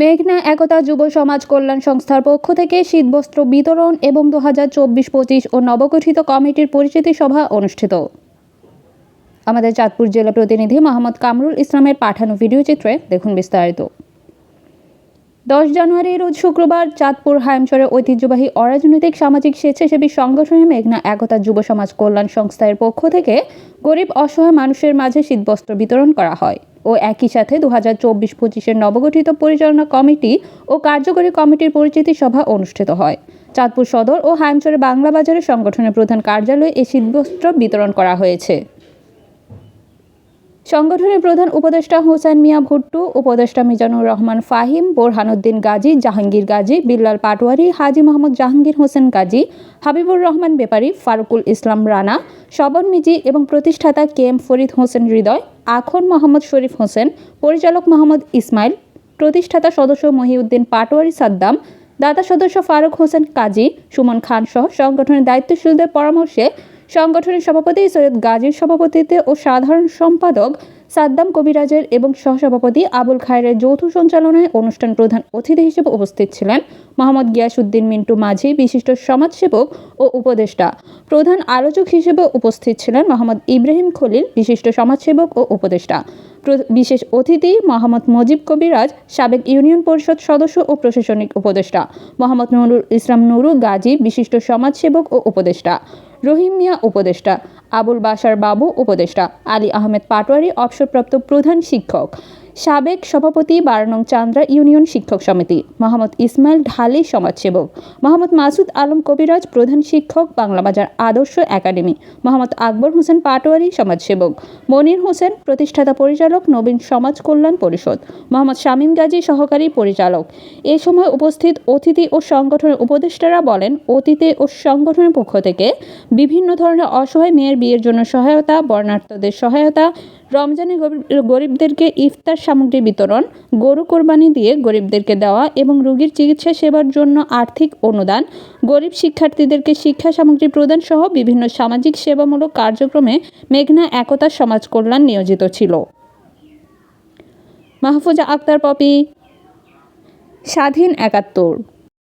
মেঘনা একতা যুব সমাজ কল্যাণ সংস্থার পক্ষ থেকে শীতবস্ত্র বিতরণ এবং দু হাজার চব্বিশ পঁচিশ ও নবগঠিত কমিটির পরিচিতি সভা অনুষ্ঠিত। আমাদের চাঁদপুর জেলা প্রতিনিধি মোহাম্মদ কামরুল ইসলামের পাঠানো ভিডিও চিত্রে দেখুন বিস্তারিত। দশ জানুয়ারি রোজ শুক্রবার চাঁদপুর হাইমচরে ঐতিহ্যবাহী অরাজনৈতিক সামাজিক স্বেচ্ছাসেবী সংগঠনের মেঘনা একতা যুব সমাজ কল্যাণ সংস্থার পক্ষ থেকে গরিব অসহায় মানুষের মাঝে শীতবস্ত্র বিতরণ করা হয়। ও একই সাথে দু হাজার চব্বিশ পঁচিশের নবগঠিত পরিচালনা কমিটি ও কার্যকরী কমিটির পরিচিতি সভা অনুষ্ঠিত হয়। চাঁদপুর সদর ও হাইমচরে বাংলা বাজারে সংগঠনের প্রধান কার্যালয়ে এই শীতবস্ত্র বিতরণ করা হয়েছে। সংগঠনের প্রধান উপদেষ্টা হোসেন মিয়া ভুট্টু, উপদেষ্টা মিজানুর রহমান ফাহিম, বোরহানুদ্দিন গাজী, জাহাঙ্গীর গাজী, বিল্লাল পাটোয়ারি, হাজি মোহাম্মদ জাহাঙ্গীর হোসেন গাজী, হাবিবুর রহমান বেপারী, ফারুকুল ইসলাম রানা, শবন মিজি এবং প্রতিষ্ঠাতা কে এম ফরিদ হোসেন হৃদয় আখন মোহাম্মদ শরীফ হোসেন, পরিচালক মোহাম্মদ ইসমাইল, প্রতিষ্ঠাতা সদস্য মহিউদ্দিন পাটোয়ারি সাদ্দাম, দাতা সদস্য ফারুক হোসেন কাজী, সুমন খান সহ সংগঠনের দায়িত্বশীলদের পরামর্শে সংগঠনের সভাপতি সৈয়দ গাজীর সভাপতিত্বে ও সাধারণ সম্পাদক সাদ্দাম কবিরাজের এবং সহসভাপতি আবুল খায়ের যৌথ সঞ্চালনায় অনুষ্ঠান প্রধান অতিথি হিসেবে উপস্থিত ছিলেন মোহাম্মদ গিয়াসউদ্দিন মিন্টু মাঝি, বিশিষ্ট সমাজসেবক ও উপদেষ্টা। প্রধান আলোচক হিসেবে উপস্থিত ছিলেন মোহাম্মদ ইব্রাহিম খলিল, বিশিষ্ট সমাজসেবক ও উপদেষ্টা। বিশেষ অতিথি মোহাম্মদ মজিব কবিরাজ, সাবেক ইউনিয়ন পরিষদ সদস্য ও প্রশাসনিক উপদেষ্টা, মোহাম্মদ নুরুল ইসলাম নুরু গাজী, বিশিষ্ট সমাজসেবক ও উপদেষ্টা, রহিম মিয়া উপদেষ্টা, আবুল বাসার বাবু উপদেষ্টা, আলী আহমেদ পাটোয়ারি অবসরপ্রাপ্ত প্রধান শিক্ষক। সাবেক সভাপতি বারানং চান্দ্রা ইউনিয়ন শিক্ষক সমিতি, মোহাম্মদ ইসমাইল ঢালি সমাজসেবক, মোহাম্মদ মাসুদ আলম কবিরাজ প্রধান শিক্ষক, বাংলাবাজার আদর্শ একাডেমি, মোহাম্মদ আকবর হোসেন পাটোয়ারি সমাজসেবক, মনির হোসেন প্রতিষ্ঠাতা পরিচালক, নবীন সমাজ কল্যাণ পরিষদ, মোহাম্মদ শামীম গাজী সহকারী পরিচালক। এ সময় উপস্থিত অতিথি ও সংগঠনের উপদেষ্টারা বলেন, অতীতে ও সংগঠনের পক্ষ থেকে বিভিন্ন ধরনের অসহায় মেয়ের বিয়ের জন্য সহায়তা বর্ণার্থদের সহায়তা, রমজানে গরিবদেরকে ইফতার সামগ্রী বিতরণ, গরু কোরবানি দিয়ে গরিবদেরকে দেওয়া এবং রোগীর চিকিৎসা সেবার জন্য আর্থিক অনুদান, গরিব শিক্ষার্থীদেরকে শিক্ষা সামগ্রী প্রদান সহ বিভিন্ন সামাজিক সেবামূলক কার্যক্রমে মেঘনা একতা সমাজ কল্যাণ নিয়োজিত ছিল। মাহফুজা আক্তার, পপি, স্বাধীন একাত্তর।